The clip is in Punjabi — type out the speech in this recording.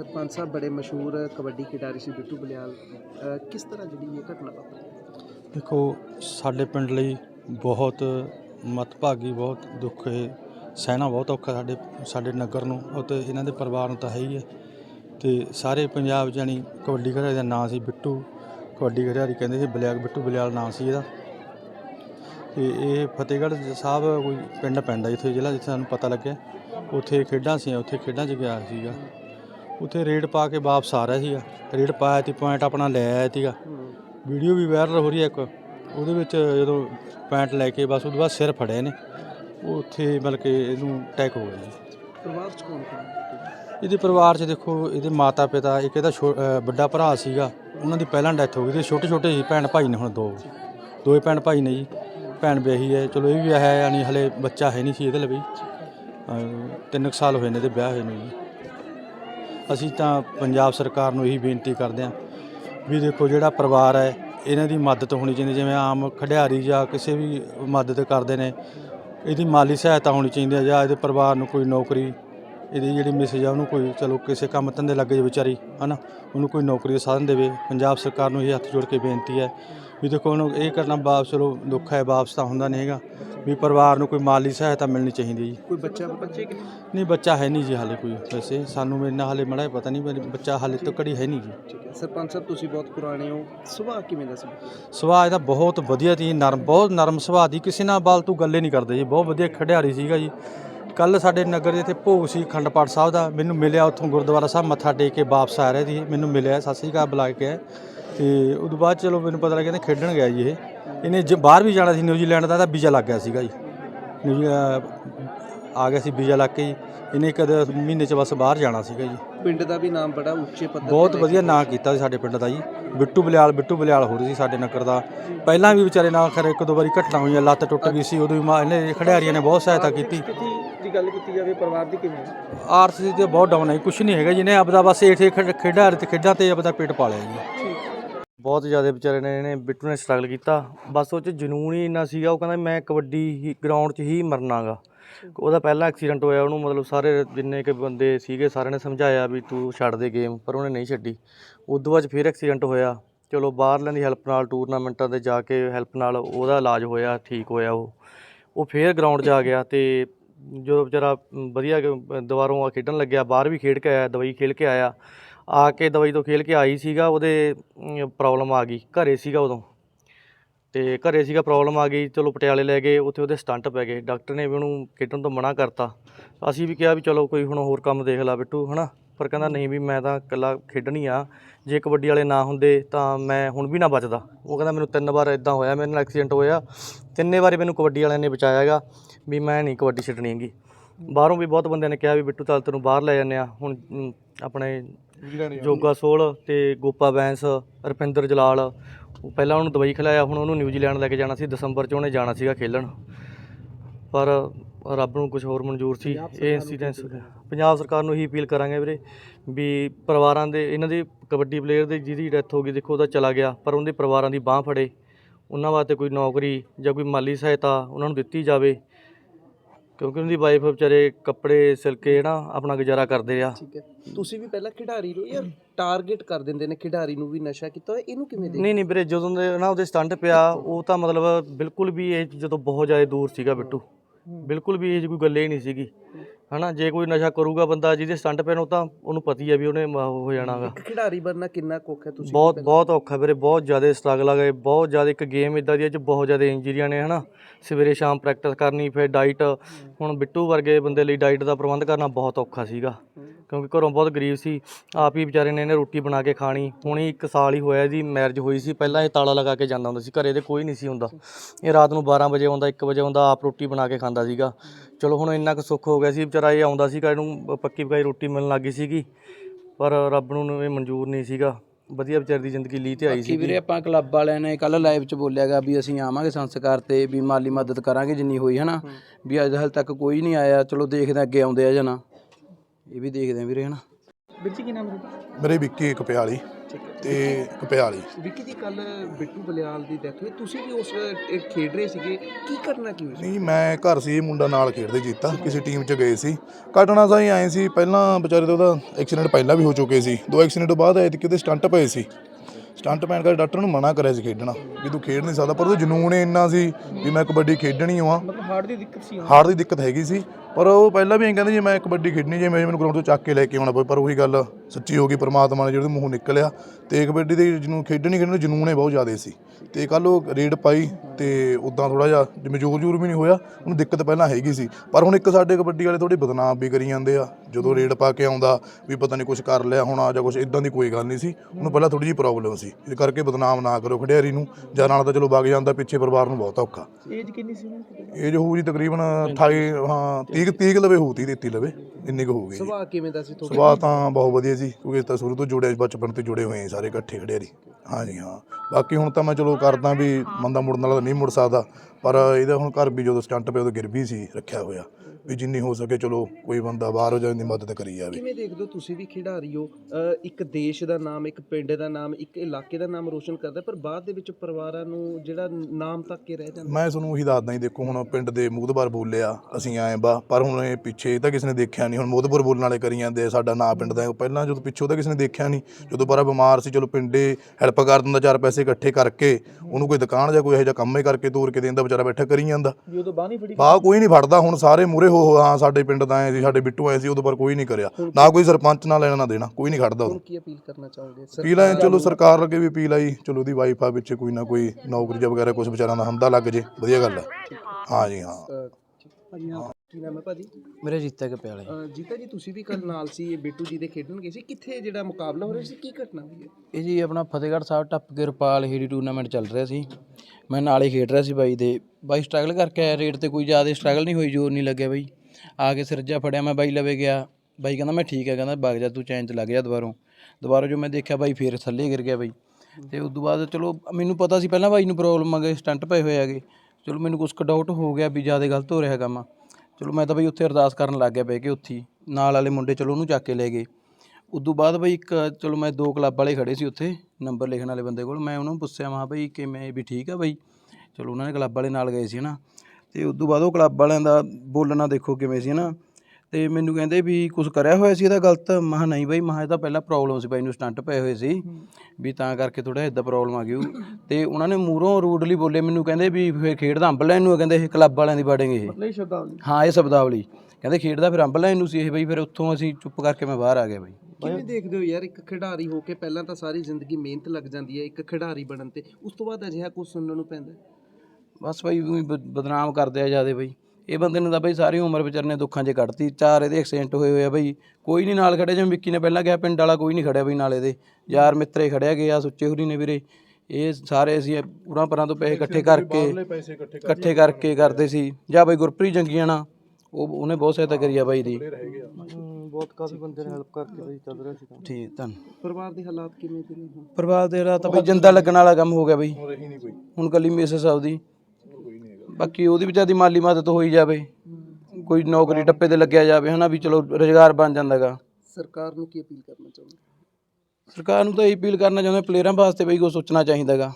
ਸਰਪੰਚ ਸਾਹਿਬ ਬੜੇ ਮਸ਼ਹੂਰ ਕਬੱਡੀ ਖਿਡਾਰੀ ਸੀ ਬਿੱਟੂ ਬਲਿਆਲ। ਕਿਸ ਤਰ੍ਹਾਂ ਜਿਹੜੀ ਇਹ ਘਟਨਾ ਵਾਪਰੀ? ਦੇਖੋ, ਸਾਡੇ ਪਿੰਡ ਲਈ ਬਹੁਤ ਮਤਭਾਗੀ, ਬਹੁਤ ਦੁੱਖ ਹੈ। ਸਹਿਣਾ ਬਹੁਤ ਔਖਾ ਸਾਡੇ ਸਾਡੇ ਨਗਰ ਨੂੰ ਅਤੇ ਇਹਨਾਂ ਦੇ ਪਰਿਵਾਰ ਨੂੰ ਤਾਂ ਹੈ ਹੀ ਹੈ। ਤੇ ਸਾਰੇ ਪੰਜਾਬ ਜਾਨੀ ਕਬੱਡੀ ਖਿਡਾਰੀ ਦਾ ਨਾਂ ਸੀ ਬਿੱਟੂ, ਕਬੱਡੀ ਖਿਡਾਰੀ ਕਹਿੰਦੇ ਸੀ ਬਲਿਆਲ ਬਿੱਟੂ ਬਲਿਆਲ ਨਾਂ ਸੀ ਇਹਦਾ। ਤੇ ਇਹ ਫਤਿਹਗੜ੍ਹ ਸਾਹਿਬ ਕੋਈ ਪਿੰਡ ਪੈਂਦਾ ਇੱਥੇ ਜ਼ਿਲ੍ਹਾ ਜਿੱਥੇ ਸਾਨੂੰ ਪਤਾ ਲੱਗਿਆ। ਉੱਥੇ ਖੇਡਾਂ ਸੀ, ਉੱਥੇ ਖੇਡਾਂ 'ਚ ਗਿਆ ਸੀਗਾ। ਉੱਥੇ ਰੇਡ ਪਾ ਕੇ ਵਾਪਸ ਆ ਰਿਹਾ ਸੀਗਾ। ਰੇਡ ਪਾਇਆ ਤੇ ਪੁਆਇੰਟ ਆਪਣਾ ਲੈ ਆਇਆ ਸੀਗਾ। ਵੀਡੀਓ ਵੀ ਵਾਇਰਲ ਹੋ ਰਹੀ ਹੈ ਇੱਕ। ਉਹਦੇ ਵਿੱਚ ਜਦੋਂ ਪੈਂਟ ਲੈ ਕੇ ਬਸ ਉਹਦੇ ਬਾਅਦ ਸਿਰ ਫੜਿਆ ਨੇ। ਉਹ ਉੱਥੇ ਬਲਕਿ ਇਹਨੂੰ ਅਟੈਕ ਹੋ ਗਿਆ ਜੀ। ਪਰਿਵਾਰ ਚ ਕੌਣ ਕੌਣ? ਇਹਦੇ ਪਰਿਵਾਰ 'ਚ ਦੇਖੋ ਇਹਦੇ ਮਾਤਾ ਪਿਤਾ ਇੱਕ ਇਹਦਾ ਛੋ- ਅਹ ਵੱਡਾ ਭਰਾ ਸੀਗਾ। ਉਹਨਾਂ ਦੀ ਪਹਿਲਾਂ ਡੈਥ ਹੋ ਗਈ ਤੇ ਛੋਟੇ ਛੋਟੇ ਸੀ ਭੈਣ ਭਾਈ ਨੇ ਹੁਣ ਦੋ। ਦੋਏ ਭੈਣ ਭਾਈ ਨੇ ਜੀ। ਭੈਣ ਵਿਆਹੀ ਹੈ। ਚਲੋ ਇਹ ਵੀ ਵਿਆਹਿਆ ਹੈ ਯਾਨੀ ਹਲੇ ਬੱਚਾ ਹੈ ਨਹੀਂ ਸੀ ਇਹਦੇ ਲਈ ਵੀ। ਅਹ ਤਿੰਨ ਕੁ ਸਾਲ ਹੋਏ ਨੇ ਤੇ ਵਿਆਹ ਹੋਏ ਨੂੰ ਜੀ। ਅਸੀਂ ਤਾਂ ਪੰਜਾਬ ਸਰਕਾਰ ਨੂੰ ਇਹੀ ਬੇਨਤੀ ਕਰਦੇ ਹਾਂ ਵੀ ਦੇਖੋ ਜਿਹੜਾ ਪਰਿਵਾਰ ਹੈ, ਇਹਨਾਂ ਦੀ ਮਦਦ ਹੋਣੀ ਚਾਹੀਦੀ ਜਿਵੇਂ ਆਮ ਖਿਡਾਰੀ ਜਾਂ ਕਿਸੇ ਵੀ ਮਦਦ ਕਰਦੇ ਨੇ, ਇਹਦੀ ਮਾਲੀ ਸਹਾਇਤਾ ਹੋਣੀ ਚਾਹੀਦੀ ਹੈ ਜਾਂ ਇਹਦੇ ਪਰਿਵਾਰ ਨੂੰ ਕੋਈ ਨੌਕਰੀ ਇਹਦੀ ਜਿਹੜੀ ਮਿਸਜ ਆ ਉਹਨੂੰ ਕੋਈ ਚਲੋ ਕਿਸੇ ਕੰਮ ਧੰਦੇ ਲੱਗੇ ਜੇ ਵਿਚਾਰੀ ਹਨਾ ਉਹਨੂੰ ਕੋਈ ਨੌਕਰੀ ਦਾ ਸਾਧਨ ਦੇਵੇ ਪੰਜਾਬ ਸਰਕਾਰ ਨੂੰ ਇਹ ਹੱਥ ਜੋੜ ਕੇ ਬੇਨਤੀ ਹੈ ਵੀ ਦੇਖੋ ਉਹਨੂੰ ਇਹ ਕਰਨਾ ਵਾਪਸ ਚਲੋ ਦੁੱਖ ਹੈ ਵਾਪਸ ਤਾਂ ਹੁੰਦਾ ਨਹੀਂ ਹੈਗਾ ਵੀ ਪਰਿਵਾਰ ਨੂੰ ਕੋਈ ਮਾਲੀ ਸਹਾਇਤਾ ਮਿਲਣੀ ਚਾਹੀਦੀ ਜੀ। ਕੋਈ ਬੱਚਾ ਬੱਚੇ ਕਿ ਨਹੀਂ ਬੱਚਾ ਹੈ ਨਹੀਂ ਜੀ ਹਾਲੇ ਕੋਈ ਵੈਸੇ ਸਾਨੂੰ ਮੇਰੇ ਨਾਲ ਹਾਲੇ ਮੜਾ ਪਤਾ ਨਹੀਂ ਪਰ ਬੱਚਾ ਹਾਲੇ ਤੋਂ ਕੜੀ ਹੈ ਨਹੀਂ ਜੀ। ਠੀਕ ਹੈ। ਸਰਪੰਚ ਸਾਹਿਬ ਤੁਸੀਂ ਬਹੁਤ ਪੁਰਾਣੇ ਹੋ ਸੁਭਾਅ ਕਿਵੇਂ ਦਾ ਸੀ? ਸੁਭਾਅ ਇਹਦਾ ਬਹੁਤ ਵਧੀਆ ਸੀ ਨਰਮ ਬਹੁਤ ਨਰਮ ਸੁਭਾਅ ਦੀ ਕਿਸੇ ਨਾਲ ਬਾਲਤੂ ਗੱਲੇ ਨਹੀਂ ਕਰਦੇ ਜੀ ਬਹੁਤ ਵਧੀਆ ਖਿਡਾਰੀ ਸੀਗਾ ਜੀ। ਕੱਲ ਸਾਡੇ ਨਗਰ ਦੇ ਇੱਥੇ ਭੋਗ ਸੀ ਖੰਡ ਪਾਠ ਸਾਹਿਬ ਦਾ ਮੈਨੂੰ ਮਿਲਿਆ ਉੱਥੋਂ ਗੁਰਦੁਆਰਾ ਸਾਹਿਬ ਮੱਥਾ ਟੇਕ ਕੇ ਵਾਪਸ ਆ ਰਿਹਾ ਸੀ ਮੈਨੂੰ ਮਿਲਿਆ ਸਤਿ ਸ੍ਰੀ ਅਕਾਲ ਬੁਲਾ ਕੇ ਤੇ ਉਦੋਂ ਬਾਅਦ ਚਲੋ ਮੈਨੂੰ ਪਤਾ ਲੱਗਿਆ ਕਹਿੰਦੇ ਖੇਡਣ ਗਿਆ ਜੀ ਇਹ। ਇਹਨੇ ਜੇ ਬਾਹਰ ਵੀ ਜਾਣਾ ਸੀ ਨਿਊਜ਼ੀਲੈਂਡ ਦਾ ਤਾਂ ਵੀਜ਼ਾ ਲੱਗ ਗਿਆ ਸੀਗਾ ਜੀ। ਆ ਗਿਆ ਸੀ ਵੀਜ਼ਾ ਲੱਗ ਕੇ ਜੀ। ਇਹਨੇ ਕਦੇ ਮਹੀਨੇ ਚ ਬਸ ਬਾਹਰ ਜਾਣਾ ਸੀਗਾ ਜੀ। ਪਿੰਡ ਦਾ ਵੀ ਨਾਮ ਬੜਾ ਉੱਚੇ ਪੱਧਰ ਬਹੁਤ ਵਧੀਆ ਨਾਂ ਕੀਤਾ ਸੀ ਸਾਡੇ ਪਿੰਡ ਦਾ ਜੀ। ਬਿੱਟੂ ਬਲਿਆਲ ਬਿੱਟੂ ਬਲਿਆਲ ਹੋ ਰਹੀ ਸੀ ਸਾਡੇ ਨਗਰ ਦਾ। ਪਹਿਲਾਂ ਵੀ ਵਿਚਾਰੇ ਨਾਲ ਖਰੇ ਇੱਕ ਦੋ ਵਾਰੀ ਘਟਨਾ ਹੋਈਆਂ ਲੱਤ ਟੁੱਟ ਗਈ ਸੀ ਉਦੋਂ ਵੀ ਮਾ- ਇਹਨੇ ਖਿਡਾਰੀਆਂ ਨੇ ਬਹੁਤ ਸਹਾਇਤਾ ਕੀਤੀ। ਦੀ ਗੱਲ ਕੀਤੀ ਜਾਵੇ ਪਰਿਵਾਰ ਦੀ ਕਿਵੇਂ ਹੈ? ਆਰਥਿਕ ਸਥਿਤੀ ਬਹੁਤ ਡਾਊਨ ਹੈ ਕੁਝ ਨਹੀਂ ਹੈਗਾ ਜਿਹਨੇ ਆਪਦਾ ਬਸ ਇਹ ਖਿਡਾਰੀ ਤੇ ਖੇਡਾਂ ਤੇ ਆਪਦਾ ਪੇਟ ਪਾਲਿਆ ਜੀ। ਬਹੁਤ ਜ਼ਿਆਦਾ ਵਿਚਾਰੇ ਨੇ ਇਹਨੇ ਬਿੱਟੂ ਨੇ ਸਟਰਗਲ ਕੀਤਾ। ਬਸ ਉਹ ਚ ਜਨੂਨ ਹੀ ਇੰਨਾ ਸੀਗਾ ਉਹ ਕਹਿੰਦਾ ਮੈਂ ਕਬੱਡੀ ਹੀ ਗਰਾਊਂਡ 'ਚ ਹੀ ਮਰਨਾਗਾ। ਉਹਦਾ ਪਹਿਲਾ ਐਕਸੀਡੈਂਟ ਹੋਇਆ ਉਹਨੂੰ ਮਤਲਬ ਸਾਰੇ ਜਿੰਨੇ ਕਿ ਬੰਦੇ ਸੀਗੇ ਸਾਰਿਆਂ ਨੇ ਸਮਝਾਇਆ ਵੀ ਤੂੰ ਛੱਡ ਦੇ ਗੇਮ ਪਰ ਉਹਨੇ ਨਹੀਂ ਛੱਡੀ। ਉਦੋਂ ਬਾਅਦ 'ਚ ਫਿਰ ਐਕਸੀਡੈਂਟ ਹੋਇਆ। ਚਲੋ ਬਾਹਰਲਿਆਂ ਦੀ ਹੈਲਪ ਨਾਲ ਟੂਰਨਾਮੈਂਟਾਂ ਤੇ ਜਾ ਕੇ ਹੈਲਪ ਨਾਲ ਉਹਦਾ ਇਲਾਜ ਹੋਇਆ ਠੀਕ ਹੋਇਆ ਉਹ। ਉਹ ਫੇਰ ਗਰਾਊਂਡ 'ਚ ਆ ਗਿਆ ਤੇ ਜਦੋਂ ਵਿਚਾਰਾ ਵਧੀਆ ਕ- ਦੁਬਾਰੋਂ ਆ ਖੇਡਣ ਲੱਗਿਆ, ਬਾਹਰ ਵੀ ਖੇਡ ਕੇ ਆਇਆ, ਦਵਾਈ ਖੇਲ ਕੇ ਆਇਆ। ਆ ਕੇ ਦਵਾਈ ਤੋਂ ਖੇਲ ਕੇ ਆਈ ਸੀਗਾ, ਉਹਦੇ ਪ੍ਰੋਬਲਮ ਆ ਗਈ। ਘਰੇ ਸੀਗਾ ਉਦੋਂ। ਤੇ ਘਰੇ ਸੀਗਾ ਪ੍ਰੋਬਲਮ ਆ ਗਈ। ਚਲੋ ਪਟਿਆਲੇ ਲੈ ਗਏ, ਉੱਥੇ ਉਹਦੇ ਸਟੰਟ ਪੈ ਗਏ। ਡਾਕਟਰ ਨੇ ਵੀ ਉਹਨੂੰ ਖੇਡਣ ਤੋਂ ਮਨਾ ਕਰਤਾ। ਅਸੀਂ ਵੀ ਕਿਹਾ ਵੀ ਚਲੋ ਕੋਈ ਹੁਣ ਹੋਰ ਕੰਮ ਦੇਖ ਲਾ ਬਿੱਟੂ, ਹਨਾ? ਪਰ ਕਹਿੰਦਾ ਨਹੀਂ ਵੀ ਮੈਂ ਤਾਂ ਇਕੱਲਾ ਖੇਡਣੀ ਆ, ਜੇ ਕਬੱਡੀ ਵਾਲੇ ਨਾ ਹੁੰਦੇ ਤਾਂ ਮੈਂ ਹੁਣ ਵੀ ਨਾ ਬਚਦਾ। ਉਹ ਕਹਿੰਦਾ ਮੈਨੂੰ ਤਿੰਨ ਵਾਰ ਇਦਾਂ ਹੋਇਆ, ਮੇਰੇ ਨਾਲ ਐਕਸੀਡੈਂਟ ਹੋਇਆ। ਤਿੰਨੇ ਵਾਰੀ ਮੈਨੂੰ ਕਬੱਡੀ ਵਾਲਿਆਂ ਨੇ ਬਚਾਇਆ ਹੈਗਾ ਵੀ ਮੈਂ ਨਹੀਂ ਕਬੱਡੀ ਛੱਡਣੀ ਹੈਗੀ। ਬਾਹਰੋਂ ਵੀ ਬਹੁਤ ਬੰਦਿਆਂ ਨੇ ਕਿਹਾ ਵੀ ਬਿੱਟੂ ਚੱਲ ਤੈਨੂੰ ਬਾਹਰ ਲੈ ਜਾਂਦੇ ਆ। ਹੁਣ ਆਪਣੇ ਜੋਗਾ ਸੋਲ ਤੇ ਗੋਪਾ ਬੈਂਸ, ਰੁਪਿੰਦਰ ਜਲਾਲ, ਉਹ ਪਹਿਲਾਂ ਉਹਨੂੰ ਦਵਾਈ ਖਿਲਾਇਆ, ਹੁਣ ਉਹਨੂੰ ਨਿਊਜ਼ੀਲੈਂਡ ਲੈ ਕੇ ਜਾਣਾ ਸੀ, ਦਸੰਬਰ 'ਚ ਉਹਨੇ ਜਾਣਾ ਸੀਗਾ ਖੇਲਣ। ਪਰ ਰੱਬ ਨੂੰ ਕੁਝ ਹੋਰ ਮਨਜ਼ੂਰ ਸੀ ਇਹ ਇਨਸੀਡੈਂਸ ਪੰਜਾਬ ਸਰਕਾਰ ਨੂੰ ਇਹੀ ਅਪੀਲ ਕਰਾਂਗੇ ਵੀਰੇ ਵੀ ਪਰਿਵਾਰਾਂ ਦੇ ਇਹਨਾਂ ਦੇ ਕਬੱਡੀ ਪਲੇਅਰ ਦੇ ਜਿਹਦੀ ਡੈਥ ਹੋ ਗਈ ਦੇਖੋ ਉਹਦਾ ਚਲਾ ਗਿਆ ਪਰ ਉਹਦੇ ਪਰਿਵਾਰਾਂ ਦੀ ਬਾਹ ਫੜੇ। ਉਹਨਾਂ ਵਾਸਤੇ ਕੋਈ ਨੌਕਰੀ ਜਾਂ ਕੋਈ ਮਾਲੀ ਸਹਾਇਤਾ ਉਹਨਾਂ ਨੂੰ ਦਿੱਤੀ ਜਾਵੇ ਕਿਉਂਕਿ ਉਹਦੀ ਵਾਈਫ ਵਿਚਾਰੇ ਕੱਪੜੇ ਸਿਲ ਕੇ ਨਾ ਆਪਣਾ ਗੁਜ਼ਾਰਾ ਕਰਦੇ ਆ। ਠੀਕ ਹੈ। ਤੁਸੀਂ ਵੀ ਪਹਿਲਾਂ ਖਿਡਾਰੀ ਰਹੋ ਯਾਰ ਟਾਰਗੇਟ ਕਰ ਦਿੰਦੇ ਨੇ ਖਿਡਾਰੀ ਨੂੰ ਵੀ ਨਸ਼ਾ ਕੀਤਾ ਹੋਇਆ ਇਹਨੂੰ ਕਿਵੇਂ ਦੇ ਨਹੀਂ ਨਹੀਂ ਵੀਰੇ ਜਦੋਂ ਦੇ ਨਾ ਉਹਦੇ ਸਟੰਟ ਪਿਆ ਉਹ ਤਾਂ ਮਤਲਬ ਬਿਲਕੁਲ ਵੀ ਇਹ ਜਦੋਂ ਬਹੁਤ ਜ਼ਿਆਦਾ ਦੂਰ ਸੀਗਾ ਬਿੱਟੂ। ਬਿਲਕੁਲ ਵੀ ਇਹ 'ਚ ਕੋਈ ਗੱਲ ਹੀ ਨਹੀਂ ਸੀਗੀ। ਹਨਾ ਜੇ ਕੋਈ ਨਸ਼ਾ ਕਰੂਗਾ ਬੰਦਾ ਜਿਹਦੇ ਸਟੰਟ ਪੈਣ ਉਹ ਤਾਂ ਉਹਨੂੰ ਪਤੀ ਆ ਵੀ ਉਹਨੇ ਮ- ਹੋ ਜਾਣਾਗਾ ਇੱਕ ਖਿਡਾਰੀ ਬਣਨਾ ਕਿੰਨਾ ਕੁੱਖ ਹੈ ਤੁਸੀਂ ਬਹੁਤ ਬਹੁਤ ਔਖਾ ਵੀਰੇ ਬਹੁਤ ਜ਼ਿਆਦਾ ਸਟਰਗਲ ਆ ਗਏ ਬਹੁਤ ਜ਼ਿਆਦਾ ਇੱਕ ਗੇਮ ਇਦਾਂ ਦੀ ਹੈ ਚ ਬਹੁਤ ਜ਼ਿਆਦਾ ਇੰਜਰੀਆਂ ਨੇ ਹਨਾ। ਸਵੇਰੇ ਸ਼ਾਮ ਪ੍ਰੈਕਟਿਸ ਕਰਨੀ ਫਿਰ ਡਾਈਟ ਹੁਣ ਬਿੱਟੂ ਵਰਗੇ ਬੰਦੇ ਲਈ ਡਾਈਟ ਦਾ ਪ੍ਰਬੰਧ ਕਰਨਾ ਬਹੁਤ ਔਖਾ ਸੀਗਾ। ਕਿਉਂਕਿ ਘਰੋਂ ਬਹੁਤ ਗਰੀਬ ਸੀ। ਆਪ ਹੀ ਵਿਚਾਰੇ ਨੇ ਇਹਨੇ ਰੋਟੀ ਬਣਾ ਕੇ ਖਾਣੀ। ਹੁਣੀ ਇੱਕ ਸਾਲ ਹੀ ਹੋਇਆ ਇਹਦੀ ਮੈਰਿਜ ਹੋਈ ਸੀ। ਪਹਿਲਾਂ ਇਹ ਤਾਲਾ ਲਗਾ ਕੇ ਜਾਂਦਾ ਹੁੰਦਾ ਸੀ। ਘਰੇ ਤੇ ਕੋਈ ਨਹੀਂ ਸੀ ਹੁੰਦਾ। ਇਹ ਰਾਤ ਨੂੰ 12 ਵਜੇ ਆਉਂਦਾ 1 ਵਜੇ ਆਉਂਦਾ ਆਪ ਰੋਟੀ ਬਣਾ ਕੇ ਖਾਂਦਾ ਸੀਗਾ। ਚਲੋ ਹੁਣ ਇੰਨਾ ਕੁ ਸੁੱਖ ਹੋ ਗਿਆ ਸੀ। ਵਿਚਾਰਾ ਇਹ ਆਉਂਦਾ ਸੀਗਾ ਇਹਨੂੰ ਪੱਕੀ ਪਕਾਈ ਰੋਟੀ ਮਿਲਣ ਲੱਗੀ ਸੀਗੀ। ਪਰ ਰੱਬ ਨੂੰ ਇਹ ਮਨਜ਼ੂਰ ਨਹੀਂ ਸੀਗਾ। ਵਧੀਆ ਵਿਚਾਰੀ ਦੀ ਜ਼ਿੰਦਗੀ ਲਈ ਤੇ ਆਈ ਸੀ ਵੀਰੇ ਆਪਾਂ ਕਲੱਬ ਵਾਲਿਆਂ ਨੇ ਕੱਲ ਲਾਈਵ 'ਚ ਬੋਲਿਆਗਾ ਵੀ ਅਸੀਂ ਆਵਾਂਗੇ ਸੰਸਕਾਰ ਤੇ ਵੀ ਮਾਲੀ ਮਦਦ ਕਰਾਂਗੇ ਜਿੰਨੀ ਹੋਈ ਹਨਾ? ਵੀ ਅੱਜ ਹਾਲ ਤੱਕ ਕੋਈ ਨਹੀਂ ਆਇਆ। ਚਲੋ ਦੇਖਦੇ ਅੱਗੇ ਆਉਂਦੇ ਆ ਜਾਂ ਨਾ। ਇਹ ਵੀ ਦੇਖਦੇ ਆ ਵੀਰੇ ਹਨਾ? ਵੀਰ ਜੀ ਕੀ ਨਾਮ ਹੈ ਤੁਹਾਡਾ? ਮੇਰੇ ਵਿੱਕੀ ਕਪਿਆਲੀ ਠੀਕ ਹੈ। ਤੇ ਕਪਿਆਲੀ ਵਿੱਕੀ ਜੀ ਕੱਲ ਬਿੱਟੂ ਬਲਿਆਲ ਦੀ ਡੈਥ ਹੋਈ। ਤੁਸੀਂ ਵੀ ਉਸ ਖੇਡ ਰਹੇ ਸੀਗੇ। ਕੀ ਕਰਨਾ ਕੀ ਹੋਇਆ? ਸੀ? ਨਹੀਂ ਮੈਂ ਘਰ ਸੀ ਇਹ ਮੁੰਡਾ ਨਾਲ ਖੇਡਦੇ ਜੀਤਾ। ਕਿਸੇ ਟੀਮ 'ਚ ਗਏ ਸੀ। ਘਟਨਾ ਸਾਈ ਆਏ ਸੀ। ਪਹਿਲਾਂ ਵਿਚਾਰੇ ਦਾ ਉਹਦਾ ਐਕਸੀਡੈਂਟ ਪਹਿਲਾਂ ਵੀ ਹੋ ਚੁੱਕੇ ਸੀ। ਦੋ ਐਕਸੀਡੈਂਟ ਤੋਂ ਬਾਅਦ ਐਤਕੀ ਉਹਦੇ ਸਟੰਟ ਪਏ ਸੀ। ਸਟੰਟ ਪੈਣ ਕਰਕੇ ਡਾਕਟਰ ਨੂੰ ਮਨਾ ਕਰਿਆ ਸੀ ਖੇਡਣਾ ਵੀ ਤੂੰ ਖੇਡ ਨਹੀਂ ਸਕਦਾ ਪਰ ਉਹਦਾ ਜਨੂਨ ਹੀ ਇੰਨਾ ਸੀ ਵੀ ਮੈਂ ਕਬੱਡੀ ਖੇਡਣੀ ਓ ਆ ਮਤਲਬ ਹਾਰਟ ਦੀ ਦਿੱਕਤ ਸੀ ਹਾਰਟ ਦੀ ਦਿੱਕਤ ਹੈਗੀ ਸੀ ਪਰ ਉਹ ਪਹਿਲਾਂ ਵੀ ਐਂ ਕਹਿੰਦੇ ਜੇ ਮੈਂ ਕਬੱਡੀ ਖੇਡਣੀ ਜੇ ਮੈਂ ਮੈਨੂੰ ਗਰਾਊਂਡ ਤੋਂ ਚੱਕ ਕੇ ਲੈ ਕੇ ਆਉਣਾ ਪਵੇ ਪਰ ਉਹੀ ਗੱਲ ਸੱਚੀ ਹੋ ਗਈ ਪ੍ਰਮਾਤਮਾ ਨੇ ਜਿਹੜੇ ਮੂੰਹੋਂ ਨਿਕਲਿਆ ਤੇ ਕਬੱਡੀ ਦੇ ਜਿਹਨੂੰ ਖੇਡਣੀ ਖੇਡਣ ਨੂੰ ਜਨੂਨ ਹੀ ਬਹੁਤ ਜ਼ਿਆਦਾ ਸੀ। ਤੇ ਕੱਲ ਉਹ ਰੇਡ ਪਾਈ ਤੇ ਉਦਾਂ ਥੋੜਾ ਜਿਹਾ ਜਿਵੇਂ ਜ਼ੋਰ ਜ਼ੋਰ ਵੀ ਨਹੀਂ ਹੋਇਆ ਉਹਨੂੰ ਦਿੱਕਤ ਪਹਿਲਾਂ ਹੈਗੀ ਸੀ। ਪਰ ਹੁਣ ਇੱਕ ਸਾਡੇ ਕਬੱਡੀ ਵਾਲੇ ਥੋੜੀ ਬਦਨਾਮ ਵੀ ਕਰੀ ਜਾਂਦੇ ਆ। ਜਦੋਂ ਰੇਡ ਪਾ ਕੇ ਆਉਂਦਾ ਵੀ ਪਤਾ ਨਹੀਂ ਕੁਝ ਕਰ ਲਿਆ ਹੋਣਾ ਜਾਂ ਕੁਝ ਇਦਾਂ ਦੀ ਕੋਈ ਗੱਲ ਨਹੀਂ ਸੀ। ਉਹਨੂੰ ਪਹਿਲਾਂ ਥੋੜੀ ਜਿਹੀ ਪ੍ਰੋਬਲਮ ਸੀ। ਇਸ ਕਰਕੇ ਬਦਨਾਮ ਨਾ ਕਰੋ ਖਿਡਾਰੀ ਨੂੰ। ਜਾਂ ਨਾਲ ਤਾਂ ਚਲੋ ਵਗ ਜਾਂਦਾ ਪਿੱਛੇ ਪਰਿਵਾਰ ਨੂੰ ਬਹੁਤ ਔਖਾ। ਏਜ ਕਿੰਨੀ ਸੀ ਏਜ ਹੋਊ ਜੀ ਤਕਰੀਬਨ 28 ਹਾਂ 30 30 ਲਵੇ ਹੋਊ 30 33 ਲਵੇ। ਇੰਨੀ ਕੁ ਹੋਊਗੀ। ਜੀ ਸੁਭਾਅ ਕਿਵੇਂ ਦਾ ਸੀ ਤੁਹਾਡਾ? ਸੁਭਾਅ ਤਾਂ ਬਹੁਤ ਵਧੀਆ ਜੀ। ਕਿਉਂਕਿ ਤਾਂ ਸ਼ੁਰੂ ਤੋਂ ਜੁੜੇ ਬਚਪਨ ਤੋਂ ਜੁੜੇ ਹੋਏ ਹਾਂ ਸਾਰੇ ਇਕੱਠੇ ਖੜਿਆਰੀ ਹਾਂਜੀ ਹਾਂ। ਬਾਕੀ ਹੁਣ ਤਾਂ ਮੈਂ ਚਲੋ ਕਰਦਾ ਵੀ ਬੰਦਾ ਮੁੜਨ ਵਾਲਾ ਤਾਂ ਨਹੀਂ ਮੁੜ ਸਕਦਾ ਪਰ ਇਹਦਾ ਹੁਣ ਘਰ ਵੀ ਜਦੋਂ ਸਟੰਟ ਪਿਆ ਉਦੋਂ ਗਿਰ ਵੀ ਸੀ ਰੱਖਿਆ ਹੋਇਆ। ਵੀ ਜਿੰਨੀ ਹੋ ਸਕੇ ਚਲੋ ਕੋਈ ਬੰਦਾ ਬਾਹਰ ਹੋ ਜਾਣ ਦੀ ਮਦਦ ਕਰੀ ਜਾਵੇ। ਕਿਵੇਂ ਦੇਖਦੇ ਹੋ ਤੁਸੀਂ ਵੀ ਖਿਡਾਰੀ ਹੋ? ਅ, ਇੱਕ ਦੇਸ਼ ਦਾ ਨਾਮ ਇੱਕ ਪਿੰਡ ਦਾ ਨਾਮ ਇੱਕ ਇਲਾਕੇ ਦਾ ਨਾਮ ਰੋਸ਼ਨ ਕਰਦਾ ਪਰ ਬਾਅਦ ਦੇ ਵਿੱਚ ਪਰਿਵਾਰਾਂ ਨੂੰ ਜਿਹੜਾ ਨਾਮ ਤੱਕ ਕੇ ਰਹਿ ਜਾਂਦਾ। ਮੈਂ ਤੁਹਾਨੂੰ ਉਹੀ ਦੱਸਦਾ ਦੇਖੋ ਹੁਣ ਪਿੰਡ ਦੇ ਮੂਦਬਾਰ ਬੋਲਿਆ ਅਸੀਂ ਆਏ ਬਾ ਪਰ ਹੁਣ ਇਹ ਪਿੱਛੇ ਇਹ ਤਾਂ ਕਿਸੇ ਨੇ ਦੇਖਿਆ ਨਹੀਂ। ਹੁਣ ਮੂਦਬਾਰ ਬੋਲਣ ਵਾਲੇ ਕਰੀ ਜਾਂਦੇ ਆ, ਸਾਡਾ ਨਾਂ ਪਿੰਡ ਦਾ ਹੈ। ਪਹਿਲਾਂ ਜਦੋਂ ਪਿੱਛੋਂ ਤਾਂ ਕਿਸੇ ਨੇ ਦੇਖਿਆ ਨਹੀਂ। ਜਦੋਂ ਬਾਰਾ ਬਿਮਾਰ ਸੀ ਚਲੋ ਪਿੰਡੇ ਹੈਲਪ ਕਰ ਦਿੰਦਾ ਚਾਰ ਪੈਸੇ ਇਕੱਠੇ ਕਰਕੇ ਉਹਨੂੰ ਕੋਈ ਦੁਕਾਨ ਜਾਂ ਕੋਈ ਇਹੋ ਜਿਹਾ ਕੰਮ ਹੀ ਕਰਕੇ ਤੋਰ ਕੇ ਦਿੰਦਾ ਵਿਚਾਰਾ ਬੈਠਾ ਕਰੀ ਜਾਂਦਾ। ਜਦੋਂ ਬਾਹ ਨਹੀਂ ਫੜੀ। ਬਾਹ ਕੋਈ ਨਹੀਂ ਫੜਦਾ ਹੁਣ ਸਾਰੇ ਮੂਰੇ ਹੋ ਹੋ, ਹਾਂ ਸਾਡੇ ਪਿੰਡ ਦਾ ਆਏ ਸੀ ਸਾਡੇ ਬਿੱਟੂ ਆਏ ਸੀ ਉਦੋਂ ਪਰ ਕੋਈ ਨਹੀਂ ਕਰਿਆ। ਨਾ ਕੋਈ ਸਰਪੰਚ ਨਾ ਲੈਣਾ ਨਾ ਦੇਣਾ ਕੋਈ ਨਹੀਂ ਖੜਦਾ ਹੁਣ ਉਦੋਂ ਕੀ ਅਪੀਲ ਕਰਨਾ ਚਾਹੋਗੇ? ਅਪੀਲ ਹੈ ਚਲੋ ਸਰਕਾਰ ਅੱਗੇ ਵੀ ਅਪੀਲ ਆਈ ਚਲੋ ਉਹਦੀ ਵਾਈਫ ਆ ਵਿੱਚ ਕੋਈ ਨਾ ਕੋਈ ਨੌਕਰੀ ਜਾਂ ਵਗੈਰਾ ਕੁਝ ਵਿਚਾਰਾਂ ਦਾ ਹਮਦਾ ਲੱਗ ਜੇ ਵਧੀਆ ਗੱਲ ਹੈ ਹਾਂ ਜੀ ਹਾਂ। ਅ, ਠੀਕ। ਭਾਜੀ ਹਾਂ। ਕੀ ਨਾਮ ਹੈ ਭਾਜੀ? ਮੇਰੇ ਜੀਤਾ ਕਪਿਆਲੀ ਅ, ਜੀਤਾ ਜੀ ਤੁਸੀਂ ਵੀ ਕੱਲ ਨਾਲ ਸੀ ਇਹ ਬਿੱਟੂ ਜੀ ਦੇ ਖੇਡਣ ਗਏ ਸੀ। ਕਿੱਥੇ ਜਿਹੜਾ ਮੁਕਾਬਲਾ ਹੋ ਰਿਹਾ ਸੀ ਕੀ ਘਟਨਾ ਹੋਈ ਹੈ? ਇਹ ਜੀ ਆਪਣਾ ਫਤਿਹਗੜ੍ਹ ਸਾਹਿਬ ਟੱਪ ਕੇ ਰੁਪਾਲ ਹੀਰੀ ਟੂਰਨਾਮੈਂਟ ਚੱਲ ਰਿਹਾ ਸੀ। ਮੈਂ ਨਾਲ ਹੀ ਖੇਡ ਰਿਹਾ ਸੀ ਬਾਈ ਦੇ। ਬਾਈ ਸਟਰਗਲ ਕਰਕੇ ਆਇਆ ਰੇਟ ਤੇ ਕੋਈ ਜ਼ਿਆਦਾ ਸਟਰਗਲ ਨਹੀਂ ਹੋਈ ਜ਼ੋਰ ਨਹੀਂ ਲੱਗਿਆ ਬਾਈ। ਆ ਕੇ ਸਿਰਜਾ ਫੜਿਆ ਮੈਂ ਬਾਈ ਲਵੇ ਗਿਆ। ਬਾਈ ਕਹਿੰਦਾ ਮੈਂ ਠੀਕ ਹੈ ਕਹਿੰਦਾ ਵਗ ਜਾ ਤੂੰ ਚੈਨ ਚ ਲੱਗ ਜਾ ਦੁਬਾਰੋਂ। ਦੁਬਾਰਾ ਜੋ ਮੈਂ ਦੇਖਿਆ ਬਾਈ ਫੇਰ ਥੱਲੇ ਗਿਰ ਗਿਆ ਬਾਈ। ਤੇ ਉਸ ਤੋਂ ਬਾਅਦ ਚਲੋ ਮੈਨੂੰ ਪਤਾ ਸੀ ਪਹਿਲਾਂ ਬਾਈ ਨੂੰ ਪ੍ਰੋਬਲਮ ਆ ਗਈ ਸਟੰਟ ਪਏ ਹੋਏ ਹੈਗੇ। ਚਲੋ ਮੈਨੂੰ ਕੁਝ ਡਾਊਟ ਹੋ ਗਿਆ ਵੀ ਜ਼ਿਆਦਾ ਗਲਤ ਹੋ ਰਿਹਾ ਕੰਮ। ਚਲੋ ਮੈਂ ਤਾਂ ਬਈ ਉੱਥੇ ਅਰਦਾਸ ਕਰਨ ਲੱਗ ਗਿਆ ਬਹਿ ਕੇ ਉੱਥੇ ਨਾਲ ਵਾਲੇ ਮੁੰਡੇ ਚਲੋ ਉਹਨੂੰ ਚੱਕ ਕੇ ਲੈ ਗਏ। ਉਦੋਂ ਬਾਅਦ ਬਈ ਇੱਕ ਚਲੋ ਮੈਂ ਦੋ ਕਲੱਬ ਵਾਲੇ ਖੜੇ ਸੀ ਉੱਥੇ, ਨੰਬਰ ਲਿਖਣ ਵਾਲੇ ਬੰਦੇ ਕੋਲ। ਮੈਂ ਉਹਨਾਂ ਨੂੰ ਪੁੱਛਿਆ, ਮਾ ਬਈ ਕਿਵੇਂ, ਵੀ ਠੀਕ ਆ ਬਈ? ਚਲੋ ਉਹਨਾਂ ਨੇ ਕਲੱਬ ਵਾਲੇ ਨਾਲ ਗਏ ਸੀ ਹਨਾ। ਤੇ ਉਦੋਂ ਬਾਅਦ ਉਹ ਕਲੱਬ ਵਾਲਿਆਂ ਦਾ ਬੋਲਣਾ ਦੇਖੋ ਕਿਵੇਂ ਸੀ ਨਾ ਤੇ ਮੈਨੂੰ ਕਹਿੰਦੇ ਵੀ ਕੁਝ ਕਰਿਆ ਹੋਇਆ ਸੀ ਇਹਦਾ ਗਲਤ। ਮਹਾ ਨਹੀਂ ਬਈ ਮਹਾ ਇਹ ਤਾਂ ਪਹਿਲਾਂ ਪ੍ਰੋਬਲਮ ਸੀ ਬਾਈ ਨੂੰ ਸਟੰਟ ਪਏ ਹੋਏ ਸੀ। ਵੀ ਤਾਂ ਕਰਕੇ ਥੋੜਾ ਇਦਾਂ ਪ੍ਰੋਬਲਮ ਆ ਗਈ ਉਹ। ਤੇ ਉਹਨਾਂ ਨੇ ਮੂਹਰੋਂ ਰੂਡਲੀ ਬੋਲੇ ਮੈਨੂੰ ਕਹਿੰਦੇ ਵੀ ਫੇਰ ਖੇਡਦਾ ਅੰਬ ਲੈਣ ਨੂੰ ਆ, ਕਹਿੰਦੇ ਇਹ ਕਲੱਬ ਵਾਲਿਆਂ ਦੀ ਬਾੜੇਂਗੇ ਇਹ। ਨਹੀਂ ਸ਼ਬਦਾਵਲੀ। ਹਾਂ ਇਹ ਸ਼ਬਦਾਵਲੀ। ਕਹਿੰਦੇ ਖੇਡਦਾ ਫਿਰ ਅੰਬ ਲੈਣ ਨੂੰ ਸੀ ਇਹ ਬਈ ਫਿਰ ਉੱਥੋਂ ਅਸੀਂ ਚੁੱਪ ਕਰਕੇ ਮੈਂ ਬਾਹਰ ਆ ਗਿਆ ਬਈ। ਕਿਵੇਂ ਦੇਖਦੇ ਹੋ ਯਾਰ ਇੱਕ ਖਿਡਾਰੀ ਹੋ ਕੇ ਪਹਿਲਾਂ ਤਾਂ ਸਾਰੀ ਜ਼ਿੰਦਗੀ ਮਿਹਨਤ ਲੱਗ ਜਾਂਦੀ ਹੈ ਇੱਕ ਖਿਡਾਰੀ ਬਣਨ ਤੇ। ਉਸ ਤੋਂ ਬਾਅਦ ਅਜਿਹਾ ਕੁਝ ਸੁਣਨ ਨੂੰ ਪੈਂਦਾ? ਹੈ। ਬਸ ਬਈ ਊਂ ਹੀ ਬ- ਬਦਨਾਮ ਕਰਦੇ ਆ ਜਿਆਦੇ ਬਈ। ਇਹ ਬੰਦੇ ਨੇ ਤਾਂ ਬਈ ਸਾਰੀ ਉਮਰ ਵਿਚਾਰੇ ਨੇ ਦੁੱਖਾਂ 'ਚ ਕੱਢਤੀ ਚਾਰ ਇਹਦੇ ਐਕਸੀਡੈਂਟ ਹੋਏ ਹੋਏ ਆ ਬਈ। ਕੋਈ ਨਹੀਂ ਨਾਲ ਖੜਿਆ ਜਿਵੇਂ ਵਿੱਕੀ ਨੇ ਪਹਿਲਾਂ ਕਿਹਾ ਪਿੰਡ ਵਾਲਾ ਕੋਈ ਨਹੀਂ ਖੜਿਆ ਬਈ ਨਾਲ ਇਹਦੇ। ਯਾਰ ਮਿੱਤਰੇ ਖੜਿਆ ਗਿਆ ਸੁੱਚੇ ਹੁਰੀ ਨੇ ਵੀਰੇ। ਇਹ ਸਾਰੇ ਅਸੀਂ ਪੂਰਾ ਪਰਾਂ ਤੋਂ ਪੈਸੇ ਇਕੱਠੇ ਕਰਕੇ ਇਕੱਠੇ ਕਰਕੇ ਕਰਦੇ ਸੀ। ਜਾਂ ਬਈ ਗੁਰਪ੍ਰੀਤ ਜੰਗੀਆਂ ਨਾਲ ਉਹ ਉਹਨੇ ਬਹੁਤ ਸਹਾਇਤਾ ਕਰੀ ਆ ਬਾਈ ਦੀ। ਬਹੁਤ ਕਾਫੀ ਬੰਦੇ ਨੇ ਹੈਲਪ ਕਰਕੇ ਬਈ ਚੱਲ ਰਿਹਾ ਸੀ ਕੰਮ। ਠੀਕ ਧੰਨ। ਪਰਿਵਾਰ ਦੇ ਹਾਲਾਤ ਕਿਵੇਂ ਹੁਣ ਪਰਿਵਾਰ ਦੇ ਰਾਤ ਬਈ ਜਿੰਦਾ ਲੱਗਣ ਵਾਲਾ ਕੰਮ ਹੋ ਗਿਆ ਬਈ। ਹੁਣ ਕੱਲੀ ਮਿਸਿਸ ਆਉਦੀ ਬਾਕੀ ਉਹਦੀ ਵਿਚਾਰ ਦੀ ਮਾਲੀ ਮਦਦ ਹੋਈ ਜਾਵੇ ਕੋਈ ਨੌਕਰੀ ਟੱਪੇ ਤੇ ਲੱਗਿਆ ਜਾਵੇ ਹਨਾ ਵੀ ਚਲੋ ਰੁਜ਼ਗਾਰ ਬਣ ਜਾਂਦਾਗਾ ਸਰਕਾਰ ਨੂੰ ਕੀ ਅਪੀਲ ਕਰਨਾ ਚਾਹੁੰਦੇ? ਸਰਕਾਰ ਨੂੰ ਤਾਂ ਇਹ ਅਪੀਲ ਕਰਨਾ ਚਾਹੁੰਦੇ ਪਲੇਅਰਾਂ ਵਾਸਤੇ ਬਈ ਕੁਛ ਸੋਚਣਾ ਚਾਹੀਦਾਗਾ